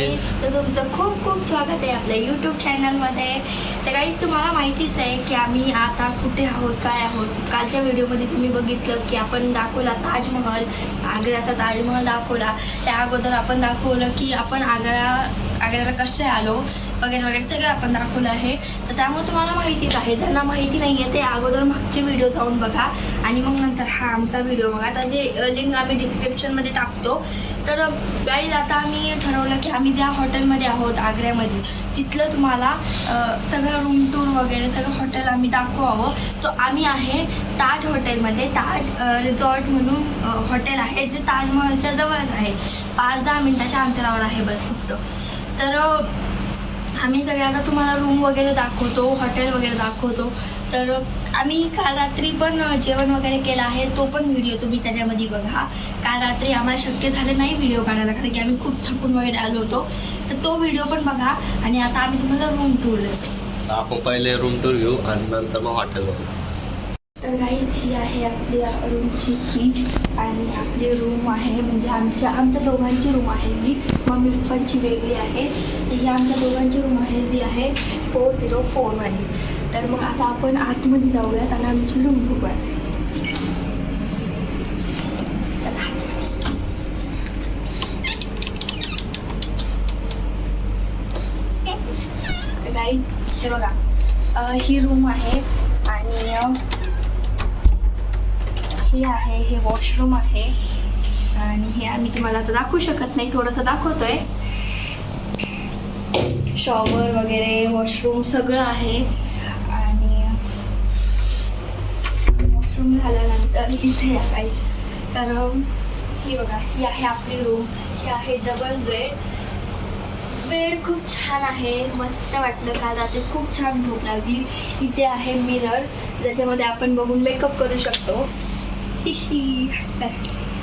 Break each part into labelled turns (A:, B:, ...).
A: Guys
B: तर तुमचं खूप खूप स्वागत आहे आपल्या यूट्यूब चॅनलमध्ये तर काही तुम्हाला माहितीच आहे की आम्ही आता कुठे आहोत काय आहोत? कालच्या व्हिडिओमध्ये तुम्ही बघितलं की आपण दाखवला ताजमहल आग्र्याचा ताजमहल दाखवला. त्या अगोदर आपण दाखवलं की आपण आग्रा आग्र्याला कसे आलो? वगैरे वगैरे सगळं आपण दाखवलं आहे. तर त्यामुळे तुम्हाला माहितीच आहे. ज्यांना माहिती नाही आहे ते अगोदर मागचे व्हिडिओ जाऊन बघा. आणि मग नंतर हा आमचा व्हिडिओ बघा. त्याचे लिंक आम्ही डिस्क्रिप्शनमध्ये टाकतो. तर गाईज आता आम्ही ठरवलं की आम्ही ज्या हॉटेलमध्ये आहोत आग्र्यामध्ये. तिथलं तुम्हाला सगळं रूम टूर वगैरे सगळं हॉटेल आम्ही दाखवावं. तो आम्ही आहे ताज हॉटेलमध्ये ताज रिसॉर्ट म्हणून हॉटेल आहे जे ताजमहलच्या जवळच आहे. पाच दहा मिनिटाच्या अंतरावर आहे बस फक्त. तर आम्ही सगळ्यांना तुम्हाला रूम वगैरे दाखवतो हॉटेल वगैरे दाखवतो. तर आम्ही काल रात्री पण जेवण वगैरे केलं आहे तो पण व्हिडिओ तुम्ही त्याच्यामध्ये बघा. काल रात्री आम्हाला शक्य झालं नाही व्हिडिओ काढायला कारण की आम्ही खूप थकून वगैरे आलो होतो. तर तो व्हिडिओ पण बघा आणि आता आम्ही तुम्हाला रूम टूर देतो.
A: आपण पहिले रूम टूर घेऊ आणि नंतर मग हॉटेल बघू.
B: तर गाईज ही आहे आपल्या रूमची की आणि आपली रूम आहे म्हणजे आमच्या आमच्या दोघांची रूम आहे ही. मम्मी पप्पांची वेगळी आहे. ही आमच्या दोघांची रूम आहे ती आहे फोर झिरो फोर वन तर मग आता आपण आतमध्ये जाऊयात आणि आमची रूम खूप आहे. हे बघा. ही रूम आहे आणि हे आहे हे वॉशरूम आहे. आणि हे आम्ही तुम्हाला आता दाखवू शकत नाही थोडंसं दाखवतोय. शॉवर वगैरे वॉशरूम सगळं आहे. आणि वॉशरूम झाल्यानंतर इथे आहे तर ही बघा ही आहे आपली रूम ही आहे डबल बेड बेड खूप छान आहे. मस्त वाटलं काल रात्री. खूप छान झोप लागली. इथे आहे मिरर ज्याच्यामध्ये आपण बघून मेकअप करू शकतो.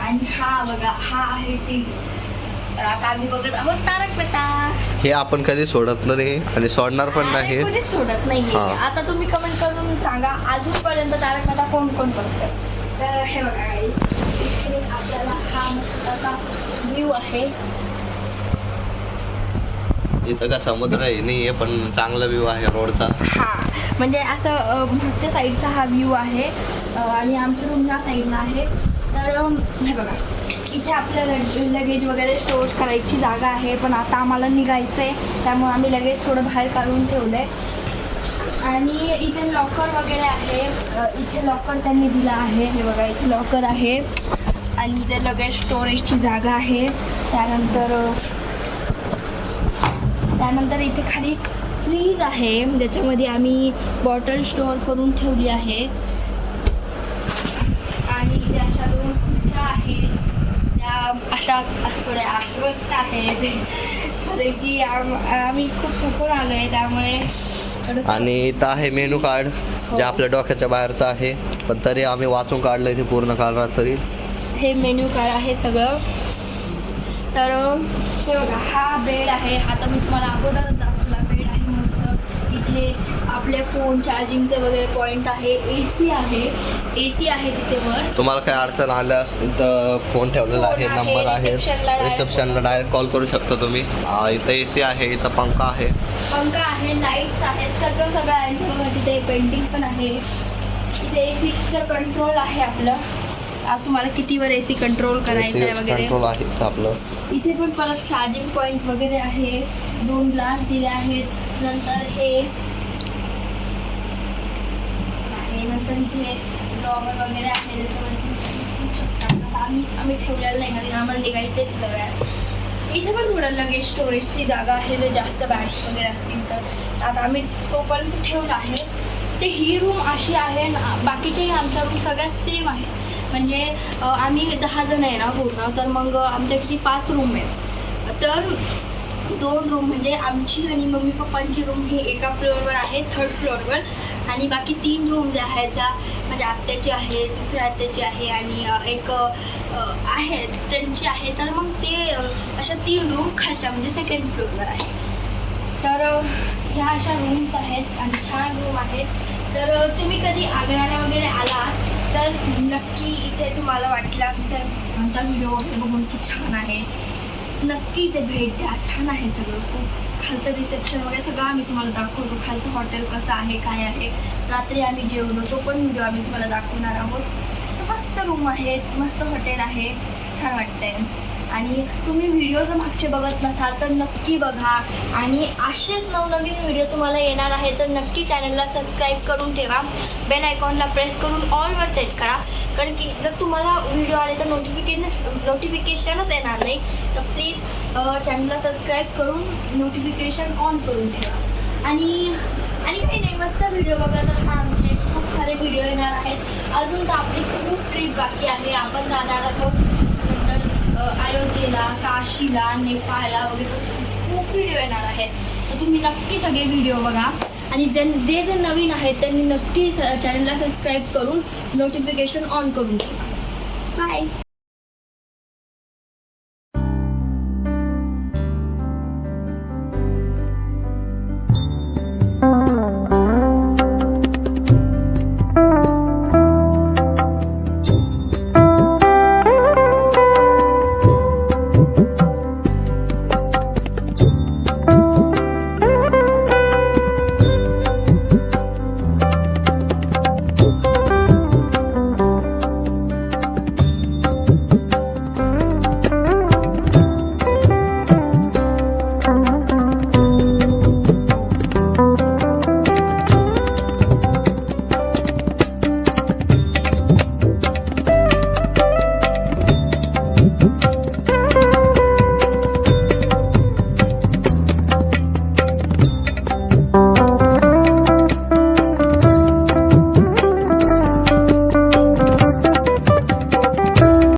B: आणि हा बघा हा आहे टी तर आता आम्ही बघत आहोत तारक मेहता.
A: हे आपण कधी सोडत नाही आणि सोडणार पण नाही.
B: सोडत नाहीये.
A: हा.
B: आता तुम्ही कमेंट करून सांगा अजूनपर्यंत तारक मेहता कोण कोण बघतं? तर हे बघा guys, इथे आपल्याला हा व्ह्यू आहे.
A: इथं का समुद्र आहे नाही आहे पण चांगला व्ह्यू आहे रोडचा.
B: हा म्हणजे असं अ, मागच्या साईडचा हा व्ह्यू आहे. अ, आणि आमची रूम या साईडला आहे. तर हे बघा. इथे आपल्या लगेज वगैरे स्टोअर करायची जागा आहे पण आता आम्हाला निघायचं आहे त्यामुळे आम्ही लगेज थोडं बाहेर काढून ठेवलं आहे आणि इथे लॉकर वगैरे आहे. इथे लॉकर त्यांनी दिलं आहे. हे बघा इथे लॉकर आहे. आणि इथे लगेज स्टोरेजची जागा आहे. त्यानंतर त्यानंतर इथे खाली फ्रीज आहे ज्याच्यामध्ये आम्ही बॉटल स्टोअर करून ठेवली आहे आणि इथे अशा दोन खुर्च्या आहेत त्या अशा थोड्या अस्वस्थ आहेत कारण की आम- आम्ही खूप थकून आलो आहे त्यामुळे
A: आणि इथं आहे मेनू कार्ड जे आपल्या डोक्याच्या बाहेरचं आहे. पण तरी आम्ही वाचून काढलं इथे पूर्ण काल रात्री
B: हे मेन्यू कार्ड आहे सगळं. तर हे बघा हा बेड आहे. हा तर मी तुम्हाला आहे मस्त इथे आपले फोन चार्जिंगचे वगैरे पॉईंट आहे. ए सी आहे. ए सी आहे तिथे वर.
A: तुम्हाला काही अडचण आल्या असेल तर फोन ठेवलेला आहे नंबर आहे.
B: receptionला direct
A: रिसेप्शनला डायरेक्ट कॉल करू शकता तुम्ही. आ, इथं ए सी आहे इथं पंखा आहे.
B: पंखा आहे लाईट्स आहेत सगळं सगळं आहे. हे बघा तिथे पेंटिंग पण आहे. इथे ए सीचं कंट्रोल आहे आपलं. आज तुम्हाला कितीवर सी कंट्रोल करायचं आहे वगैरे?
A: कंट्रोल आहे इथं आपलं.
B: इथे पण परत चार्जिंग पॉईंट वगैरे आहे. दोन ग्लास दिले आहेत. नंतर हे आणि नंतर इथे ड्रॉवर वगैरे आहे. आम्ही आम्ही ठेवलेलं नाही आम्हाला निघायचं वेळात. इथे पण थोडं लगेज स्टोरेजची जागा आहे जर जास्त बॅग्स वगैरे असतील तर. आता आम्ही तोपर्यंत ठेवलं आहे. ते ही रूम अशी आहे ना बाकीचेही आमच्या रूम सगळ्यात सेम आहे. म्हणजे आम्ही दहा जण आहे ना पूर्ण तर मग आमच्या किती पाच रूम आहेत. तर दोन रूम म्हणजे आमची आणि मम्मी पप्पांची रूम ही एका फ्लोअरवर आहे थर्ड फ्लोअरवर आणि बाकी तीन रूम ज्या आहेत त्या म्हणजे आत्याची आहे दुसऱ्या आत्याची आहे आणि एक आहे आहेत त्यांची आहे. तर मग ते अशा तीन रूम खालच्या म्हणजे सेकंड फ्लोअरवर आहे तर ह्या अशा रूम्स आहेत आणि छान रूम आहेत. तर तुम्ही कधी आग्र्याला वगैरे आलात तर नक्की इथे तुम्हाला वाटलं की आमचा व्हिडिओ वगैरे बघून की छान आहे. नक्की ते भेट द्या. छान आहे सगळं. खूप खालचं रिसेप्शन वगैरे सगळं आम्ही तुम्हाला दाखवतो. खालचं हॉटेल कसं आहे काय आहे. रात्री आम्ही जेवलो तो पण व्हिडिओ आम्ही तुम्हाला दाखवणार आहोत. मस्त रूम आहेत मस्त हॉटेल आहे. छान वाटतंय. आणि तुम्ही व्हिडिओ जर मागचे बघत नसाल तर नक्की बघा. आणि असेच नवनवीन व्हिडिओ तुम्हाला येणार आहे तर नक्की चॅनलला सबस्क्राईब करून ठेवा. बेल आयकॉनला प्रेस करून ऑलवर सेट करा. कारण की जर तुम्हाला व्हिडिओ आले तर नोटिफिकेशन नोटिफिकेशनच येणार नाही. तर प्लीज चॅनलला सबस्क्राईब करून नोटिफिकेशन ऑन करून ठेवा. आणि आणि काही नाही मस्त व्हिडिओ बघत राहा. आमचे खूप सारे व्हिडिओ येणार आहेत. अजून तर आपली खूप ट्रिप बाकी आहे. आपण जाणार आहोत. अयोध्येला काशीला नेपाळला वगैरे खूप व्हिडिओ येणार आहेत. तर तुम्ही नक्की सगळे व्हिडिओ बघा. आणि ज्यां- जे जे नवीन आहेत त्यांनी नक्की चॅनलला सबस्क्राईब करून नोटिफिकेशन ऑन करून ठेवा. बाय